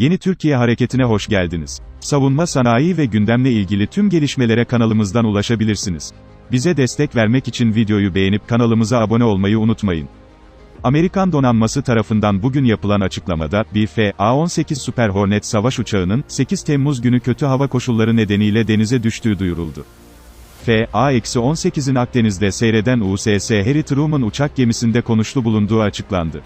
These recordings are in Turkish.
Yeni Türkiye Hareketi'ne hoş geldiniz. Savunma sanayi ve gündemle ilgili tüm gelişmelere kanalımızdan ulaşabilirsiniz. Bize destek vermek için videoyu beğenip kanalımıza abone olmayı unutmayın. Amerikan donanması tarafından bugün yapılan açıklamada, bir F-A-18 Super Hornet savaş uçağının, 8 Temmuz günü kötü hava koşulları nedeniyle denize düştüğü duyuruldu. F-A-18'in Akdeniz'de seyreden USS Harry Truman uçak gemisinde konuşlu bulunduğu açıklandı.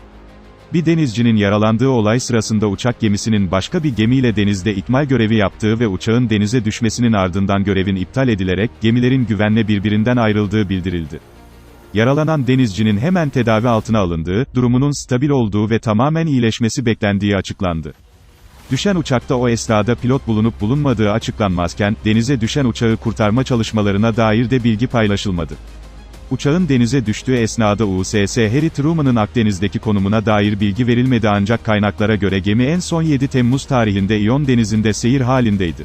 Bir denizcinin yaralandığı olay sırasında uçak gemisinin başka bir gemiyle denizde ikmal görevi yaptığı ve uçağın denize düşmesinin ardından görevin iptal edilerek, gemilerin güvenle birbirinden ayrıldığı bildirildi. Yaralanan denizcinin hemen tedavi altına alındığı, durumunun stabil olduğu ve tamamen iyileşmesi beklendiği açıklandı. Düşen uçakta o esnada pilot bulunup bulunmadığı açıklanmazken, denize düşen uçağı kurtarma çalışmalarına dair de bilgi paylaşılmadı. Uçağın denize düştüğü esnada USS Harry Truman'ın Akdeniz'deki konumuna dair bilgi verilmedi ancak kaynaklara göre gemi en son 7 Temmuz tarihinde İyon denizinde seyir halindeydi.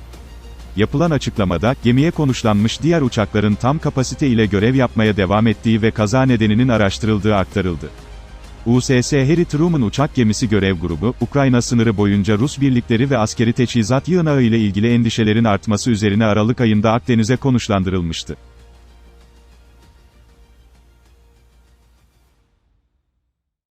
Yapılan açıklamada, gemiye konuşlanmış diğer uçakların tam kapasite ile görev yapmaya devam ettiği ve kaza nedeninin araştırıldığı aktarıldı. USS Harry Truman uçak gemisi görev grubu, Ukrayna sınırı boyunca Rus birlikleri ve askeri teçhizat yığınağı ile ilgili endişelerin artması üzerine Aralık ayında Akdeniz'e konuşlandırılmıştı.